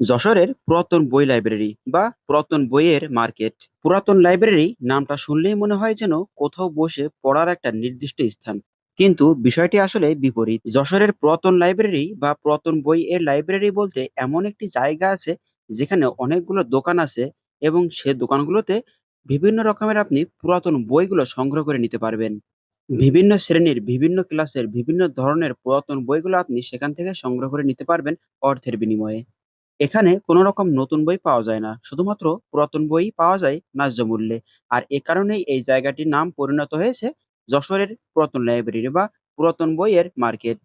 যশোরের পুরাতন বই লাইব্রেরি বা পুরাতন বইয়ের মার্কেট। পুরাতন লাইব্রেরি নামটা শুনলেই মনে হয় যেন কোথাও বসে পড়ার একটা নির্দিষ্ট স্থান। কিন্তু বিষয়টি আসলে বিপরীত। যশোরের পুরাতন লাইব্রেরি বা পুরাতন বই এর লাইব্রেরি বলতে এমন একটি জায়গা আছে যেখানে অনেকগুলো দোকান আছে এবং সে দোকানগুলোতে বিভিন্ন রকমের আপনি পুরাতন বইগুলো সংগ্রহ করে নিতে পারবেন। বিভিন্ন শ্রেণির, বিভিন্ন ক্লাসের, বিভিন্ন ধরনের পুরাতন বইগুলো আপনি সেখান থেকে সংগ্রহ করে নিতে পারবেন অর্থের বিনিময়ে। এখানে কোনো রকম নতুন বই পাওয়া যায় না। শুধুমাত্র পুরাতন বইই পাওয়া যায় ন্যায্য মূল্যে। আর এ কারণেই এই জায়গাটির নাম পরিণত হয়েছে যশোরের পুরাতন লাইব্রেরি বা পুরাতন বইয়ের মার্কেট।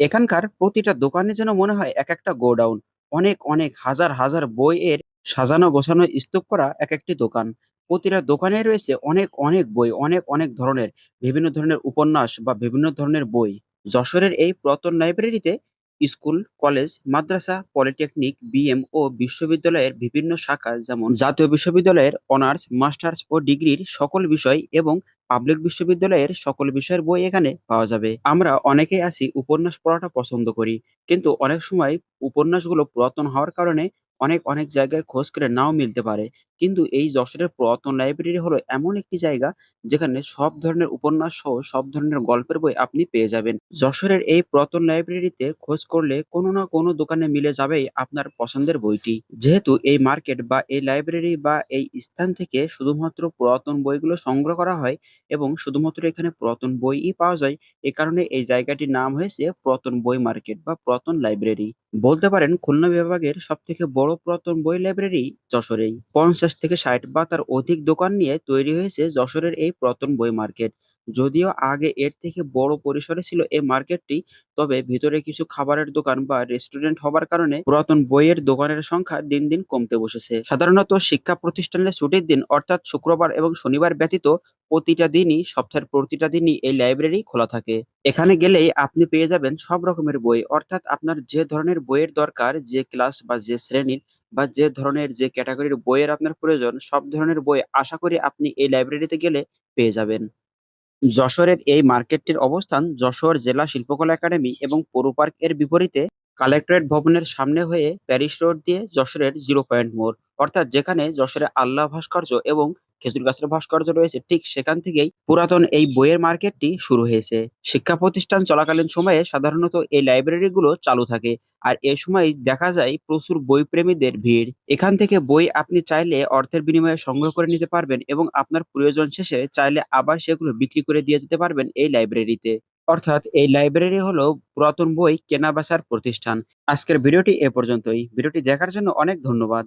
এখানকার প্রতিটা দোকানে যেন মনে হয় এক একটা গোডাউন। অনেক, অনেক হাজার, হাজার বইয়ের সাজানো গোছানো স্তূপ করা এক একটি দোকান। প্রতিটা দোকানে রয়েছে অনেক, অনেক বই, অনেক, অনেক ধরনের বিভিন্ন ধরনের উপন্যাস বা বিভিন্ন ধরনের বই। যশোরের এই পুরাতন লাইব্রেরিতে স্কুল, কলেজ, মাদ্রাসা, পলিটেকনিক, বিএম ও বিশ্ববিদ্যালয়ের বিভিন্ন শাখা যেমন জাতীয় বিশ্ববিদ্যালয়ের অনার্স, মাস্টার্স ও ডিগ্রির সকল বিষয় এবং পাবলিক বিশ্ববিদ্যালয়ের সকল বিষয়ের বই এখানে পাওয়া যাবে। আমরা অনেকেই আছি উপন্যাস পড়াটা পছন্দ করি। কিন্তু অনেক সময় উপন্যাসগুলো পুরাতন হওয়ার কারণে অনেক, অনেক জায়গায় খোঁজ করে নাও মিলতে পারে। কিন্তু এই যশোরের পুরাতন লাইব্রেরি হলো এমন একটি জায়গা যেখানে সব ধরনের উপন্যাস সহ সব ধরনের গল্পের বই আপনি পেয়ে যাবেন। যশোরের এই পুরাতন লাইব্রেরিতে খোঁজ করলে কোনো না কোনো দোকানে মিলে যাবেই আপনার পছন্দের বইটি। যেহেতু এই মার্কেট বা এই লাইব্রেরি বা এই স্থান থেকে শুধুমাত্র পুরাতন বইগুলো সংগ্রহ করা হয় এবং শুধুমাত্র এখানে পুরাতন বইই পাওয়া যায়, এ কারণে এই জায়গাটির নাম হয়েছে পুরাতন বই মার্কেট বা পুরাতন লাইব্রেরি। বলতে পারেন খুলনা বিভাগের সবথেকে বড় পুরাতন বই লাইব্রেরি যশোরেই। ৫০ থেকে ৬০ বা তার অধিক দোকান নিয়ে তৈরি হয়েছে যশোরের এই পুরাতন বই মার্কেট। যদিও আগে এর থেকে বড় পরিসরে ছিল এই মার্কেটটি, তবে ভিতরে কিছু খাবারের দোকান বা রেস্টুরেন্ট হবার কারণে পুরাতন বইয়ের দোকানের সংখ্যা দিন, দিন কমতে বসেছে। সাধারণত শিক্ষা প্রতিষ্ঠানের ছুটির দিন অর্থাৎ শুক্রবার এবং শনিবার ব্যতীত প্রতিটা দিনই সপ্তাহের প্রতিটা দিনই এই লাইব্রেরি খোলা থাকে। এখানে গেলেই আপনি পেয়ে যাবেন সব রকমের বই অর্থাৎ আপনার যে ধরনের বইয়ের দরকার, যে ক্লাস বা যে শ্রেণির বা যে ধরনের যে ক্যাটাগরির বইয়ের আপনার প্রয়োজন, সব ধরনের বই আশা করি আপনি এই লাইব্রেরিতে গেলে পেয়ে যাবেন। যশোরের এই মার্কেটটির অবস্থান যশোর জেলা শিল্পকলা একাডেমি এবং পোরো পার্কের বিপরীতে কালেক্টরেট ভবনের সামনে হয়ে প্যারিস রোড দিয়ে যশোরের জিরো পয়েন্ট মোড়, অর্থাৎ যেখানে যশোরের আল্লাহ ভাস্কর্য এবং খেজুর গাছের ভাস্কর্য রয়েছে, ঠিক সেখান থেকেই পুরাতন এই বইয়ের মার্কেটটি শুরু হয়েছে। শিক্ষা প্রতিষ্ঠান চলাকালীন সময়ে সাধারণত এই লাইব্রেরিগুলো চালু থাকে আর এ সময় দেখা যায় প্রচুর বই প্রেমীদের ভিড়। এখান থেকে বই আপনি চাইলে অর্থের বিনিময়ে সংগ্রহ করে নিতে পারবেন এবং আপনার প্রয়োজন শেষে চাইলে আবার সেগুলো বিক্রি করে দিয়ে যেতে পারবেন এই লাইব্রেরিতে। অর্থাৎ এই লাইব্রেরি হলো পুরাতন বই কেনা বেচার প্রতিষ্ঠান। আজকের ভিডিওটি এ পর্যন্তই। ভিডিওটি দেখার জন্য অনেক ধন্যবাদ।